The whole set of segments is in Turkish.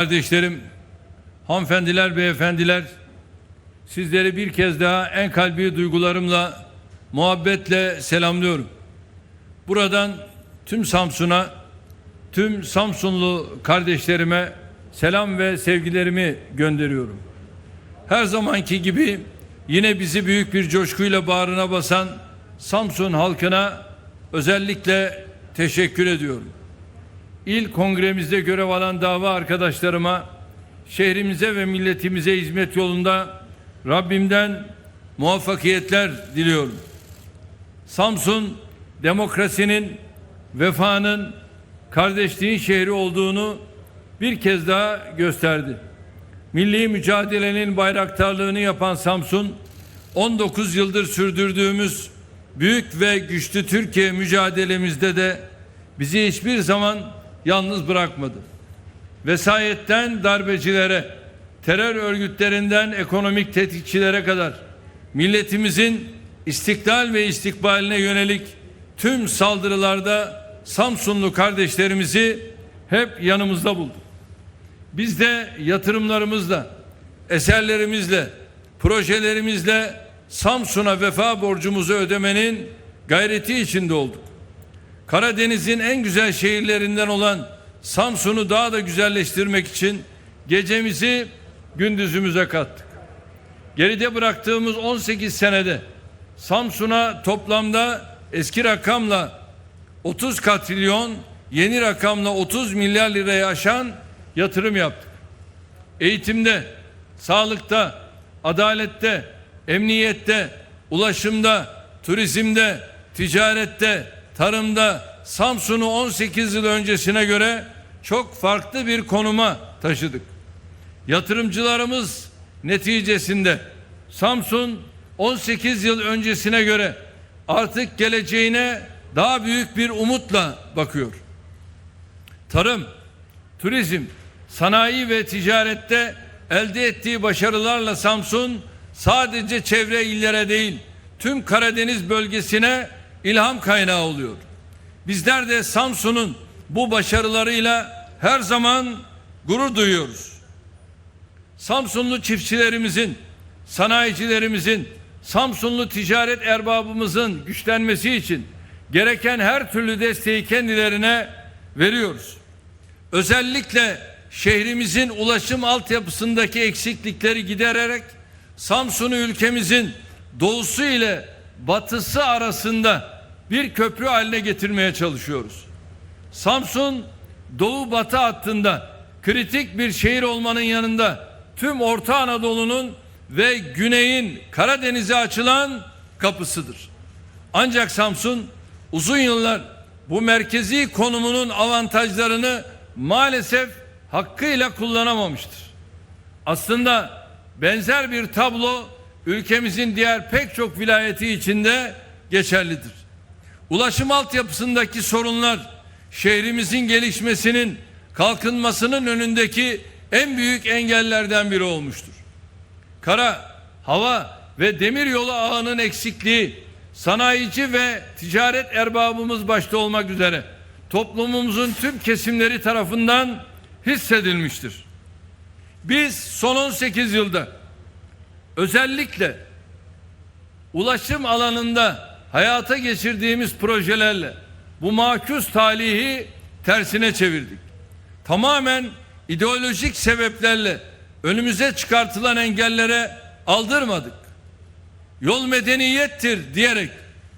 Kardeşlerim, hanımefendiler, beyefendiler, sizleri bir kez daha en kalbi duygularımla, muhabbetle selamlıyorum. Buradan tüm Samsun'a, tüm Samsunlu kardeşlerime selam ve sevgilerimi gönderiyorum. Her zamanki gibi yine bizi büyük bir coşkuyla bağrına basan Samsun halkına özellikle teşekkür ediyorum. İl kongremizde görev alan dava arkadaşlarıma, şehrimize ve milletimize hizmet yolunda Rabbimden muvaffakiyetler diliyorum. Samsun demokrasinin, vefanın, kardeşliğin şehri olduğunu bir kez daha gösterdi. Milli mücadelenin bayraktarlığını yapan Samsun, 19 yıldır sürdürdüğümüz büyük ve güçlü Türkiye mücadelemizde de bizi hiçbir zaman yalnız bırakmadı. Vesayetten darbecilere, terör örgütlerinden ekonomik tetikçilere kadar milletimizin istiklal ve istikbaline yönelik tüm saldırılarda Samsunlu kardeşlerimizi hep yanımızda bulduk. Biz de yatırımlarımızla, eserlerimizle, projelerimizle Samsun'a vefa borcumuzu ödemenin gayreti içinde olduk. Karadeniz'in en güzel şehirlerinden olan Samsun'u daha da güzelleştirmek için gecemizi gündüzümüze kattık. Geride bıraktığımız 18 senede Samsun'a toplamda eski rakamla 30 katrilyon, yeni rakamla 30 milyar liraya aşan yatırım yaptık. Eğitimde, sağlıkta, adalette, emniyette, ulaşımda, turizmde, ticarette, tarımda Samsun'u 18 yıl öncesine göre çok farklı bir konuma taşıdık. Yatırımcılarımız neticesinde Samsun 18 yıl öncesine göre artık geleceğine daha büyük bir umutla bakıyor. Tarım, turizm, sanayi ve ticarette elde ettiği başarılarla Samsun sadece çevre illere değil tüm Karadeniz bölgesine ilham kaynağı oluyor. Bizler de Samsun'un bu başarılarıyla her zaman gurur duyuyoruz. Samsunlu çiftçilerimizin, sanayicilerimizin, Samsunlu ticaret erbabımızın güçlenmesi için gereken her türlü desteği kendilerine veriyoruz. Özellikle şehrimizin ulaşım altyapısındaki eksiklikleri gidererek Samsun'u ülkemizin doğusu ile batısı arasında bir köprü haline getirmeye çalışıyoruz. Samsun doğu batı hattında kritik bir şehir olmanın yanında tüm Orta Anadolu'nun ve güneyin Karadeniz'e açılan kapısıdır. Ancak Samsun uzun yıllar bu merkezi konumunun avantajlarını maalesef hakkıyla kullanamamıştır. Aslında benzer bir tablo ülkemizin diğer pek çok vilayeti içinde geçerlidir. Ulaşım altyapısındaki sorunlar şehrimizin gelişmesinin, kalkınmasının önündeki en büyük engellerden biri olmuştur. Kara, hava ve demir yolu ağının eksikliği sanayici ve ticaret erbabımız başta olmak üzere toplumumuzun tüm kesimleri tarafından hissedilmiştir. Biz son 18 yılda özellikle ulaşım alanında hayata geçirdiğimiz projelerle bu makus talihi tersine çevirdik. Tamamen ideolojik sebeplerle önümüze çıkartılan engellere aldırmadık. Yol medeniyettir diyerek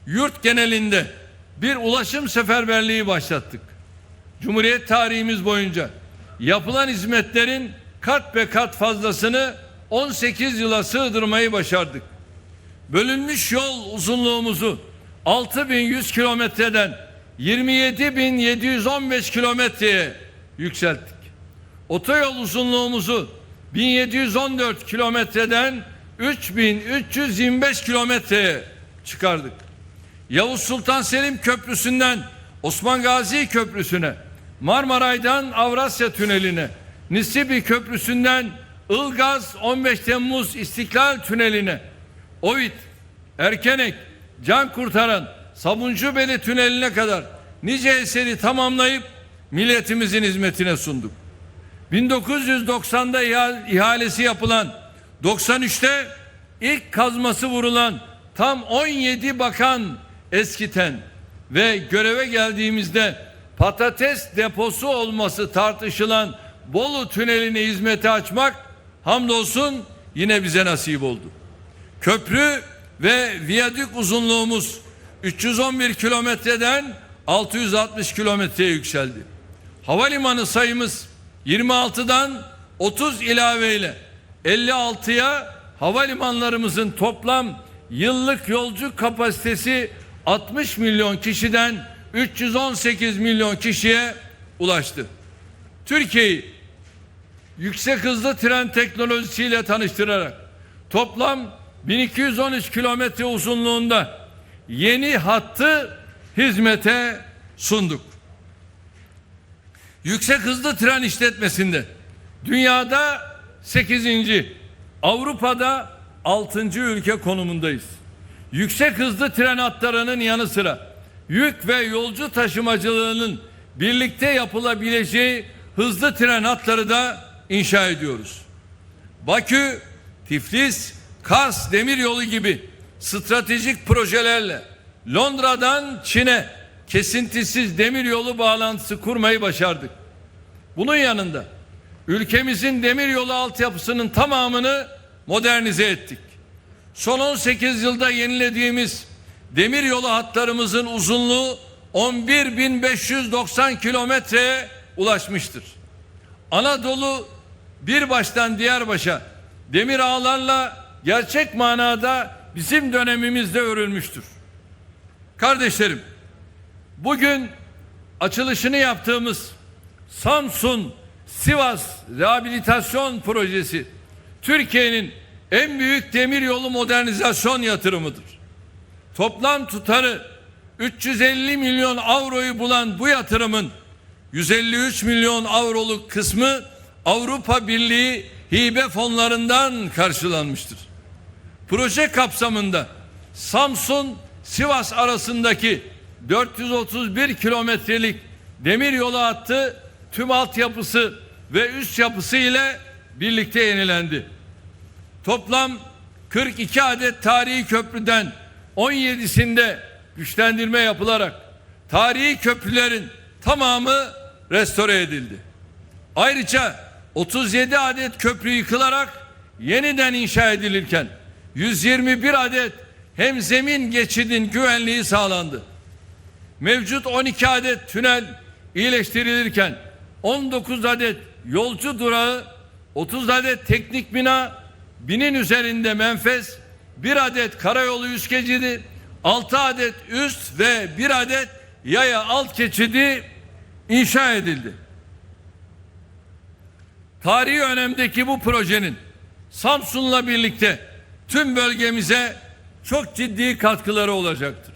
yurt genelinde bir ulaşım seferberliği başlattık. Cumhuriyet tarihimiz boyunca yapılan hizmetlerin kat be kat fazlasını 18 yıla sığdırmayı başardık. Bölünmüş yol uzunluğumuzu 6100 kilometreden 27715 kilometreye yükselttik. Otoyol uzunluğumuzu 1714 kilometreden 3325 kilometreye çıkardık. Yavuz Sultan Selim Köprüsü'nden Osman Gazi Köprüsü'ne, Marmaray'dan Avrasya Tüneli'ne, Nisibi Köprüsü'nden Ilgaz 15 Temmuz İstiklal Tüneli'ne, Ovit, Erkenek, Can Kurtaran, Sabuncubeli Tüneli'ne kadar nice eseri tamamlayıp milletimizin hizmetine sunduk. 1990'da iha- ihalesi yapılan 93'te ilk kazması vurulan tam 17 bakan eskiten ve göreve geldiğimizde patates deposu olması tartışılan Bolu Tüneli'ni hizmete açmak hamdolsun yine bize nasip oldu. Köprü ve viyadük uzunluğumuz 311 kilometreden 660 kilometreye yükseldi. Havalimanı sayımız 26'dan 30 ilaveyle 56'ya havalimanlarımızın toplam yıllık yolcu kapasitesi 60 milyon kişiden 318 milyon kişiye ulaştı. Türkiye'yi yüksek hızlı tren teknolojisiyle tanıştırarak toplam 1213 kilometre uzunluğunda yeni hattı hizmete sunduk. Yüksek hızlı tren işletmesinde dünyada 8. Avrupa'da 6. ülke konumundayız. Yüksek hızlı tren hatlarının yanı sıra yük ve yolcu taşımacılığının birlikte yapılabileceği hızlı tren hatları da inşa ediyoruz. Bakü, Tiflis, Kars demiryolu gibi stratejik projelerle Londra'dan Çin'e kesintisiz demiryolu bağlantısı kurmayı başardık. Bunun yanında ülkemizin demiryolu altyapısının tamamını modernize ettik. Son 18 yılda yenilediğimiz demiryolu hatlarımızın uzunluğu 11.590 kilometreye ulaşmıştır. Anadolu bir baştan diğer başa demir ağlarla gerçek manada bizim dönemimizde örülmüştür. Kardeşlerim, bugün açılışını yaptığımız Samsun Sivas Rehabilitasyon Projesi Türkiye'nin en büyük demiryolu modernizasyon yatırımıdır. Toplam tutarı 350 milyon avroyu bulan bu yatırımın 153 milyon avroluk kısmı Avrupa Birliği hibe fonlarından karşılanmıştır. Proje kapsamında Samsun Sivas arasındaki 431 kilometrelik demir yolu hattı tüm altyapısı ve üst yapısı ile birlikte yenilendi. Toplam 42 adet tarihi köprüden 17'sinde güçlendirme yapılarak tarihi köprülerin tamamı restore edildi. Ayrıca 37 adet köprü yıkılarak yeniden inşa edilirken 121 adet hem zemin geçidin güvenliği sağlandı. Mevcut 12 adet tünel iyileştirilirken 19 adet yolcu durağı, 30 adet teknik bina, binin üzerinde menfez, bir adet karayolu üst geçidi, 6 adet üst ve bir adet yaya alt geçidi inşa edildi. Tarihi önemdeki bu projenin Samsun'la birlikte tüm bölgemize çok ciddi katkıları olacaktır.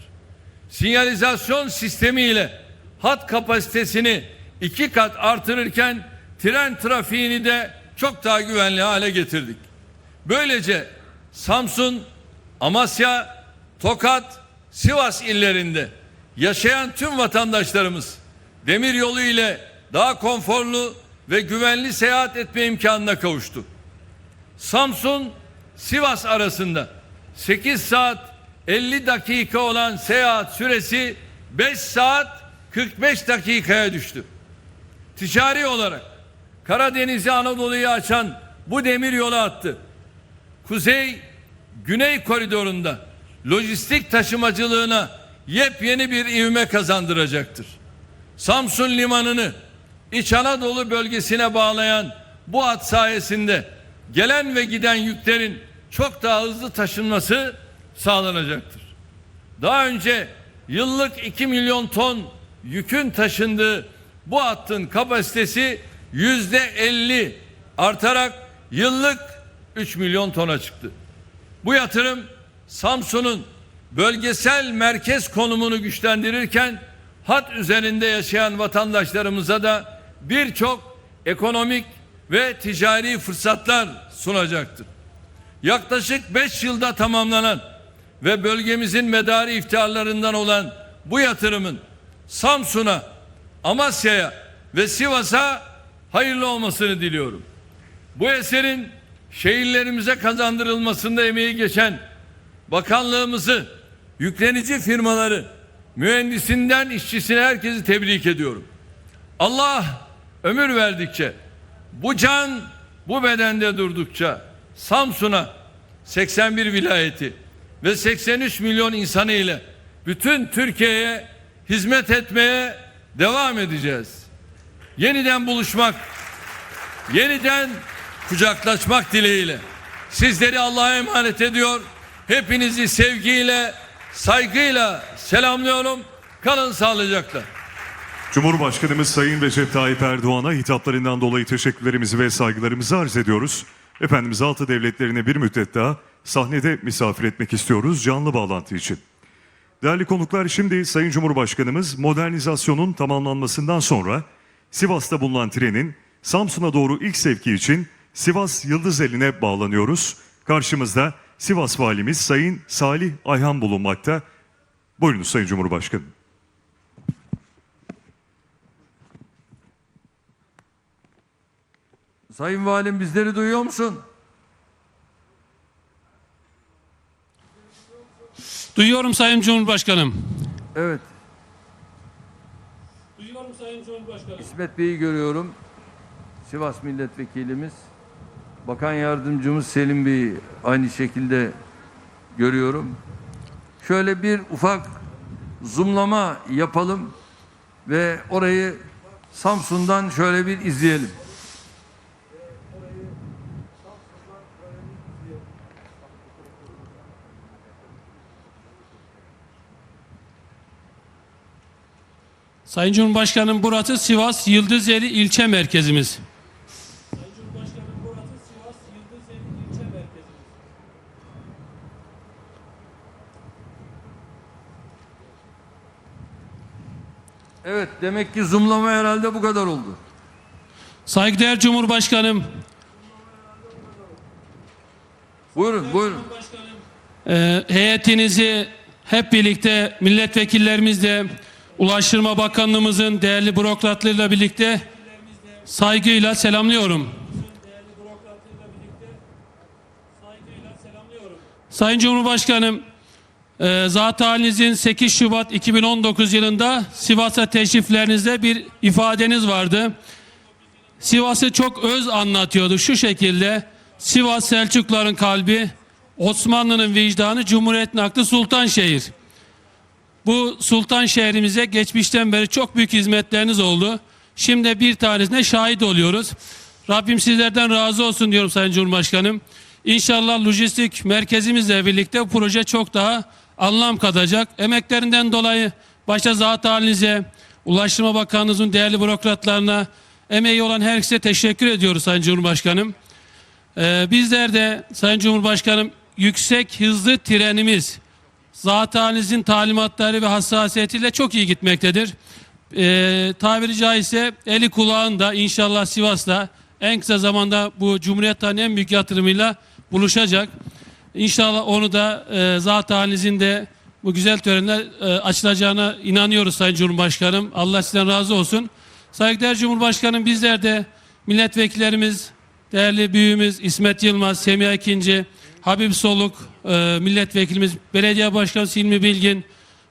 Sinyalizasyon sistemiyle hat kapasitesini iki kat artırırken tren trafiğini de çok daha güvenli hale getirdik. Böylece Samsun, Amasya, Tokat, Sivas illerinde yaşayan tüm vatandaşlarımız demir yolu ile daha konforlu ve güvenli seyahat etme imkanına kavuştu. Samsun Sivas arasında 8 saat 50 dakika olan seyahat süresi 5 saat 45 dakikaya düştü. Ticari olarak Karadeniz'i Anadolu'ya açan bu demir yolu hattı Kuzey Güney koridorunda lojistik taşımacılığına yepyeni bir ivme kazandıracaktır. Samsun limanını İç Anadolu bölgesine bağlayan bu hat sayesinde gelen ve giden yüklerin çok daha hızlı taşınması sağlanacaktır. Daha önce yıllık 2 milyon ton yükün taşındığı bu hattın kapasitesi yüzde 50 artarak yıllık 3 milyon tona çıktı. Bu yatırım Samsun'un bölgesel merkez konumunu güçlendirirken hat üzerinde yaşayan vatandaşlarımıza da birçok ekonomik ve ticari fırsatlar sunacaktır. Yaklaşık 5 yılda tamamlanan ve bölgemizin medarı iftiharlarından olan bu yatırımın Samsun'a, Amasya'ya ve Sivas'a hayırlı olmasını diliyorum. Bu eserin şehirlerimize kazandırılmasında emeği geçen bakanlığımızı, yüklenici firmaları, mühendisinden işçisine herkesi tebrik ediyorum. Allah ömür verdikçe, bu can bu bedende durdukça Samsun'a 81 vilayeti ve 83 milyon insanı ile bütün Türkiye'ye hizmet etmeye devam edeceğiz. Yeniden buluşmak, yeniden kucaklaşmak dileğiyle sizleri Allah'a emanet ediyor. Hepinizi sevgiyle, saygıyla selamlıyorum. Kalın sağlıcakla. Cumhurbaşkanımız Sayın Recep Tayyip Erdoğan'a hitaplarından dolayı teşekkürlerimizi ve saygılarımızı arz ediyoruz. Efendimiz altı devletlerine bir müddet daha sahnede misafir etmek istiyoruz canlı bağlantı için. Değerli konuklar şimdi Sayın Cumhurbaşkanımız modernizasyonun tamamlanmasından sonra Sivas'ta bulunan trenin Samsun'a doğru ilk sevki için Sivas Yıldızeli'ne bağlanıyoruz. Karşımızda Sivas Valimiz Sayın Salih Ayhan bulunmakta. Buyurunuz Sayın Cumhurbaşkanım. Sayın Valim bizleri duyuyor musun? Duyuyorum Sayın Cumhurbaşkanım. Evet. Duyuyorum Sayın Cumhurbaşkanım. İsmet Bey'i görüyorum. Sivas Milletvekilimiz. Bakan Yardımcımız Selim Bey'i aynı şekilde görüyorum. Şöyle bir ufak zoomlama yapalım ve orayı Samsun'dan şöyle bir izleyelim. Sayın Cumhurbaşkanım burası Sivas Yıldızeli ilçe merkezimiz. Evet demek ki zoomlama herhalde bu kadar oldu. Saygıdeğer Cumhurbaşkanım, Buyurun buyurun. e, heyetinizi hep birlikte milletvekillerimizle, Ulaştırma Bakanlığımızın değerli bürokratlarıyla birlikte saygıyla selamlıyorum. Sayın Cumhurbaşkanım, e, zat halinizin 8 Şubat 2019 yılında Sivas'a teşriflerinizde bir ifadeniz vardı. Sivas'ı çok öz anlatıyordu şu şekilde. Sivas Selçukluların kalbi, Osmanlı'nın vicdanı, Cumhuriyet'in aklı Sultanşehir. Bu sultan şehrimize geçmişten beri çok büyük hizmetleriniz oldu. Şimdi bir tanesine şahit oluyoruz. Rabbim sizlerden razı olsun diyorum Sayın Cumhurbaşkanım. İnşallah lojistik merkezimizle birlikte bu proje çok daha anlam katacak. Emeklerinden dolayı başta zat halinize, Ulaştırma Bakanlığımızın değerli bürokratlarına, emeği olan herkese teşekkür ediyoruz Sayın Cumhurbaşkanım. Ee, bizler de Sayın Cumhurbaşkanım yüksek hızlı trenimiz zat halinizin talimatları ve hassasiyetiyle çok iyi gitmektedir. Ee, tabiri caizse eli kulağında inşallah Sivas'ta en kısa zamanda bu Cumhuriyet Tarihi'nin en büyük yatırımıyla buluşacak. İnşallah onu da e, zat de bu güzel törenler e, açılacağına inanıyoruz Sayın Cumhurbaşkanım. Allah sizden razı olsun. Saygıdeğer Cumhurbaşkanım bizler de milletvekillerimiz, değerli büyüğümüz İsmet Yılmaz, Semiha İkinci, Habib Soluk, e, milletvekilimiz, belediye başkanı Silmi Bilgin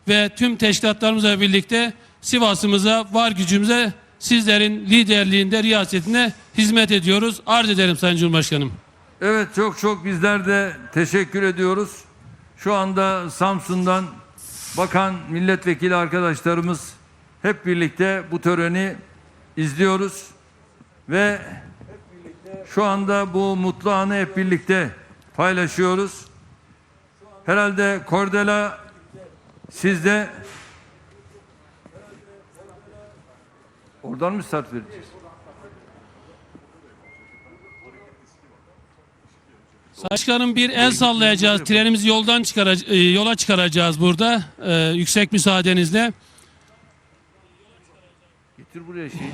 ve tüm teşkilatlarımızla birlikte Sivas'ımıza, var gücümüze sizlerin liderliğinde, riyasetine hizmet ediyoruz. Arz ederim Sayın Cumhurbaşkanım. Evet çok çok bizler de teşekkür ediyoruz. Şu anda Samsun'dan bakan milletvekili arkadaşlarımız hep birlikte bu töreni izliyoruz ve şu anda bu mutlu anı hep birlikte paylaşıyoruz. Herhalde Kordela sizde oradan mı start vereceğiz? Başkanım bir el sallayacağız. Trenimizi yoldan çıkaracağız, yola çıkaracağız burada. e, yüksek müsaadenizle. Getir buraya şeyi.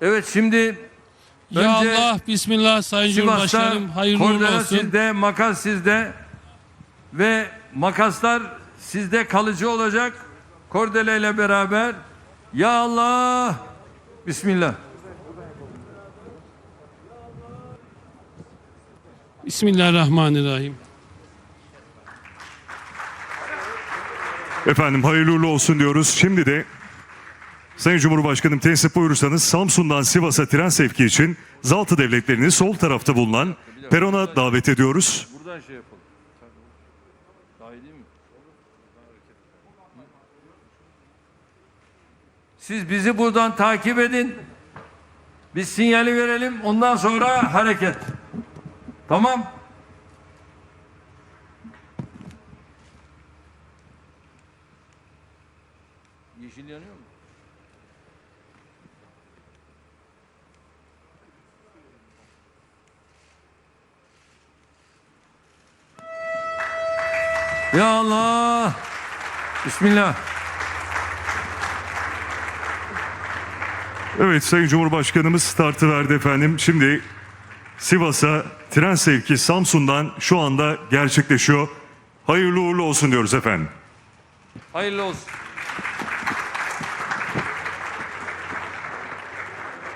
Evet şimdi Ya Önce Allah, Bismillah Sayın Sivas'ta Cumhurbaşkanım hayırlı uğurlu kordela olsun. sizde, makas sizde ve makaslar sizde kalıcı olacak. Kordele ile beraber Ya Allah Bismillah. Bismillahirrahmanirrahim. Efendim hayırlı uğurlu olsun diyoruz. Şimdi de Sayın Cumhurbaşkanım tensip buyurursanız Samsun'dan Sivas'a tren sevki için Zaltı devletlerini sol tarafta bulunan perona davet ediyoruz. Buradan şey yapalım. Siz bizi buradan takip edin. Biz sinyali verelim. Ondan sonra hareket. Tamam. Ya Allah. Bismillah. Evet Sayın Cumhurbaşkanımız startı verdi efendim. Şimdi Sivas'a tren sevki Samsun'dan şu anda gerçekleşiyor. Hayırlı uğurlu olsun diyoruz efendim. Hayırlı olsun.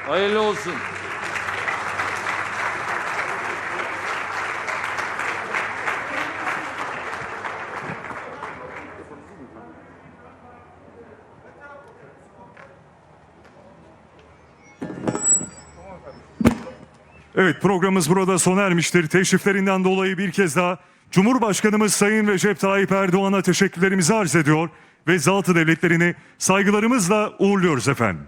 Hayırlı olsun. Evet programımız burada sona ermiştir. Teşriflerinden dolayı bir kez daha Cumhurbaşkanımız Sayın Recep Tayyip Erdoğan'a teşekkürlerimizi arz ediyor ve Zaltı devletlerini saygılarımızla uğurluyoruz efendim.